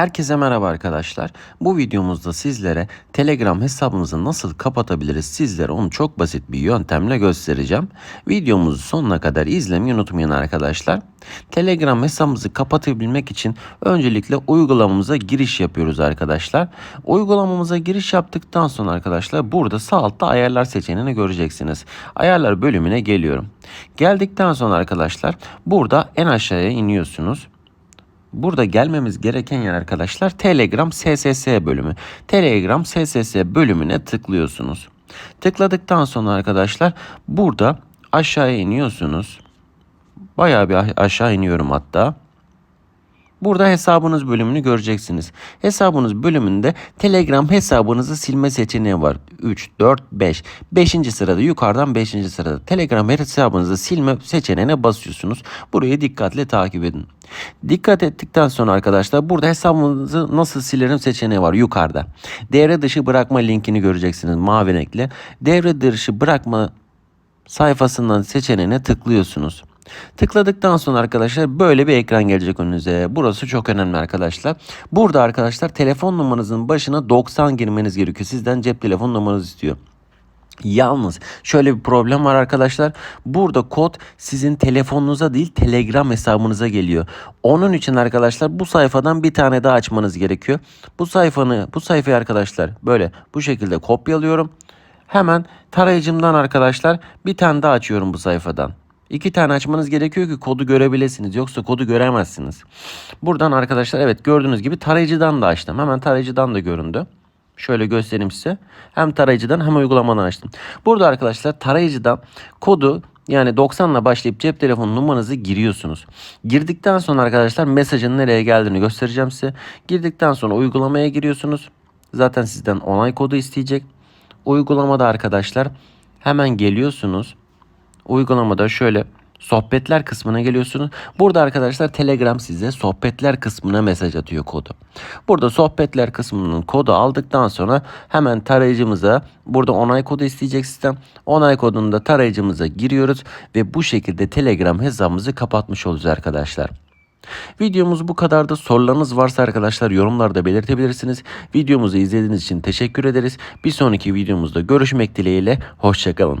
Herkese merhaba arkadaşlar. Bu videomuzda sizlere Telegram hesabımızı nasıl kapatabiliriz sizlere onu çok basit bir yöntemle göstereceğim. Videomuzu sonuna kadar izlemeyi unutmayın arkadaşlar. Telegram hesabımızı kapatabilmek için öncelikle uygulamamıza giriş yapıyoruz arkadaşlar. Uygulamamıza giriş yaptıktan sonra arkadaşlar burada sağ altta ayarlar seçeneğini göreceksiniz. Ayarlar bölümüne geliyorum. Geldikten sonra arkadaşlar burada en aşağıya iniyorsunuz. Burada gelmemiz gereken yer arkadaşlar Telegram SSS bölümü. Telegram SSS bölümüne tıklıyorsunuz. Tıkladıktan sonra arkadaşlar burada aşağıya iniyorsunuz. Bayağı bir aşağı iniyorum hatta. Burada hesabınız bölümünü göreceksiniz. Hesabınız bölümünde Telegram hesabınızı silme seçeneği var. 3, 4, 5. 5. sırada yukarıdan 5. sırada Telegram hesabınızı silme seçeneğine basıyorsunuz. Burayı dikkatle takip edin. Dikkat ettikten sonra arkadaşlar burada hesabınızı nasıl silerim seçeneği var yukarıda. Devre dışı bırakma linkini göreceksiniz mavi renkli. Devre dışı bırakma sayfasından seçeneğine tıklıyorsunuz. Tıkladıktan sonra arkadaşlar böyle bir ekran gelecek önünüze. Burası çok önemli arkadaşlar. Burada arkadaşlar telefon numaranızın başına 90 girmeniz gerekiyor. Sizden cep telefon numaranızı istiyor. Yalnız şöyle bir problem var arkadaşlar. Burada kod sizin telefonunuza değil Telegram hesabınıza geliyor. Onun için arkadaşlar bu sayfadan bir tane daha açmanız gerekiyor. Bu sayfanı bu sayfayı arkadaşlar böyle bu şekilde kopyalıyorum. Hemen tarayıcımdan arkadaşlar bir tane daha açıyorum bu sayfadan. İki tane açmanız gerekiyor ki kodu görebilirsiniz. Yoksa kodu göremezsiniz. Buradan arkadaşlar evet gördüğünüz gibi tarayıcıdan da açtım. Hemen tarayıcıdan da göründü. Şöyle göstereyim size. Hem tarayıcıdan hem uygulamadan açtım. Burada arkadaşlar tarayıcıdan kodu yani 90 ile başlayıp cep telefonu numaranızı giriyorsunuz. Girdikten sonra arkadaşlar mesajın nereye geldiğini göstereceğim size. Girdikten sonra uygulamaya giriyorsunuz. Zaten sizden onay kodu isteyecek. Uygulamada arkadaşlar hemen geliyorsunuz. Uygulamada şöyle sohbetler kısmına geliyorsunuz. Burada arkadaşlar Telegram size sohbetler kısmına mesaj atıyor kodu. Burada sohbetler kısmının kodu aldıktan sonra hemen tarayıcımıza burada onay kodu isteyecek sistem. Onay kodunu da tarayıcımıza giriyoruz ve bu şekilde Telegram hesabımızı kapatmış olacağız arkadaşlar. Videomuz bu kadardı. Sorularınız varsa arkadaşlar yorumlarda belirtebilirsiniz. Videomuzu izlediğiniz için teşekkür ederiz. Bir sonraki videomuzda görüşmek dileğiyle. Hoşçakalın.